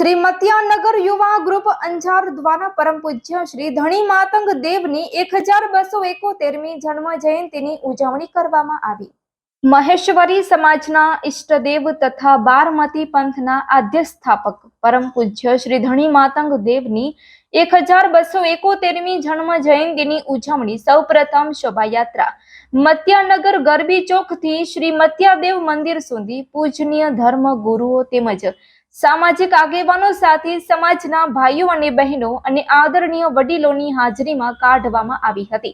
શ્રી મત્યાનગર યુવા ગ્રુપ અંજાર દ્વારા પરમ પૂજ્ય શ્રી ધણી માતંગ દેવની એક હજાર બસો એકોતેરમી જન્મ જયંતિની ઉજવણી કરવામાં આવી. મહેશ્વરી સમાજના ઈષ્ટદેવ તથા બારમતી પંથના આદ્ય સ્થાપક પરમ પૂજ્ય શ્રી ધણી માતંગ દેવની એક હજાર બસો એકોતેરમી જન્મ જયંતિની ઉજવણી સૌપ્રથમ શોભાયાત્રા. મત્યાનગર ગરબી ચોકથી શ્રી મત્યાદેવ મંદિર સુધી પૂજનીય ધર્મ ગુરુઓ તેમજ સામાજિક આગેવાનો સાથે સમાજના ભાઈઓ અને બહેનો અને આદરણીય વડીલોની હાજરીમાં કાઢવામાં આવી હતી.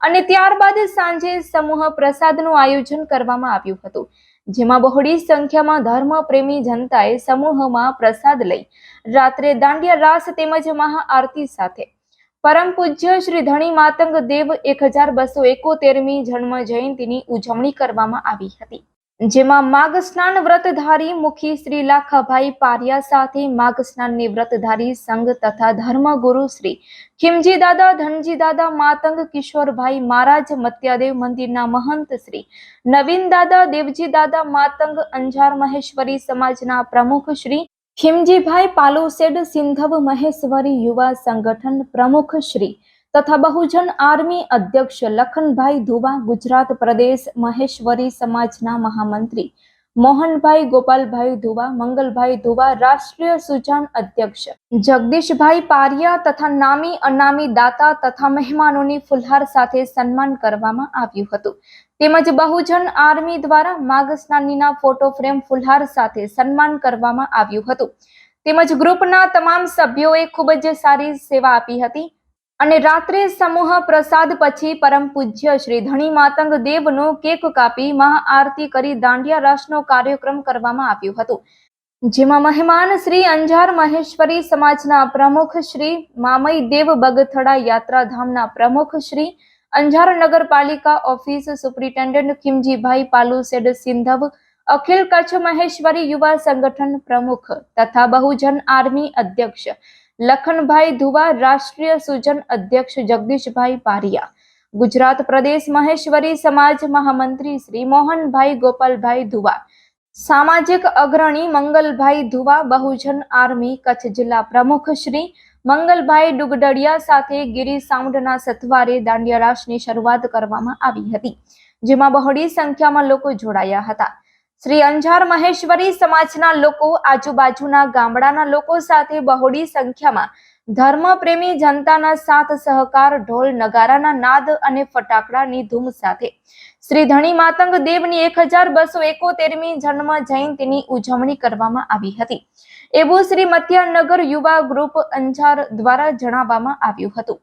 અને ત્યારબાદ સાંજે સમૂહ પ્રસાદનું આયોજન કરવામાં આવ્યું હતું, જેમાં બહોળી સંખ્યામાં ધર્મ પ્રેમી જનતાએ સમૂહમાં પ્રસાદ લઈ, રાત્રે દાંડિયા રાસ તેમજ મહાઆરતી સાથે. પરમ પૂજ્ય શ્રી ધણી માતંગ દેવ એક હજાર બસો એકોતેરમી જન્મ જયંતિની ઉજવણી કરવામાં આવી હતી. જેમાં માઘ સ્નાન વ્રતધારી મુખી શ્રી લાખાભાઈ પારિયા સાથે માઘ સ્નાનની વ્રતધારી સંઘ તથા ધર્મગુરુ શ્રી ખીમજી દાદા, ધનજી દાદા, માતંગ કિશોરભાઈ મહારાજ, મત્યાદેવ મંદિરના મહંત શ્રી, નવીન દાદા, દેવજી દાદા, માતંગ અંજાર મહેશ્વરી સમાજના પ્રમુખ શ્રી, ખીમજીભાઈ પાલુસેડ સિંધવ મહેશ્વરી યુવા સંગઠન પ્રમુખ શ્રી તથા બહુજન આર્મી અધ્યક્ષ લખનભાઈ ધુવા, ગુજરાત પ્રદેશ મહેશ્વરી સમાજના મહામંત્રી મોહનભાઈ ગોપાલભાઈ ધુવા, મંગલભાઈ ધુવા, રાષ્ટ્રીય સુજાન અધ્યક્ષ જગદીશભાઈ પારિયા તથા નામી અનામી દાતા તથા મહેમાનોની ફુલહાર સાથે સન્માન કરવામાં આવ્યું હતું. તેમજ બહુજન આર્મી દ્વારા માઘ સ્નાનીના ફોટો ફ્રેમ ફુલહાર સાથે સન્માન કરવામાં આવ્યું હતું. તેમજ ગ્રુપના તમામ સભ્યોએ ખૂબ જ સારી સેવા આપી હતી. અને રાત્રે સમૂહ પ્રસાદ પછી પરમ પૂજ્ય શ્રી ધણી માતંગ દેવનો કેક કાપી મહાઆરતી કરી દાંડિયા રાસનો કાર્યક્રમ કરવામાં આવ્યો હતો. જેમાં મહેમાન શ્રી અંજાર મહેશ્વરી સમાજના પ્રમુખ શ્રી મામઈ દેવ બગથડા યાત્રાધામના પ્રમુખ શ્રી અંજાર નગરપાલિકા ઓફિસ સુપ્રિન્ટેન્ડન્ટ ખીમજીભાઈ પાલુસેડ સિંધવ, અખિલ કચ્છ મહેશ્વરી યુવા સંગઠન પ્રમુખ તથા બહુજન આર્મી અધ્યક્ષ લખનભાઈ ધુવા રાષ્ટ્રીય સુજન અધ્યક્ષ જગદીશભાઈ પારિયા. ગુજરાત પ્રદેશ મહેશ્વરી સમાજ મહામંત્રી શ્રી મોહનભાઈ ગોપાલભાઈ ધુવા. સામાજિક અગ્રણી મંગલભાઈ ધુવા, બહુજન આર્મી કચ્છ જિલ્લા પ્રમુખ શ્રી મંગલભાઈ ડુગડડિયા સાથે ગિરી સાઉન્ડના સથવારે દાંડિયા રાસની શરૂઆત કરવામાં આવી હતી, જેમાં બહોળી સંખ્યામાં લોકો જોડાયા હતા. શ્રી અંજાર મહેશ્વરી સમાજના લોકો, આજુબાજુના ગામડાના લોકો સાથે બહોળી સંખ્યામાં ધર્મપ્રેમી જનતાના સાથ સહકાર, ઢોલ નગારાના નાદ અને ફટાકડાની ધૂમ સાથે. શ્રી ધણી માતંગ દેવની એક હજાર બસો એકોતેરમી જન્મ જયંતિની ઉજવણી કરવામાં આવી હતી. એવું શ્રી મત્યાનગર યુવા ગ્રુપ અંજાર દ્વારા જણાવવામાં આવ્યું હતું.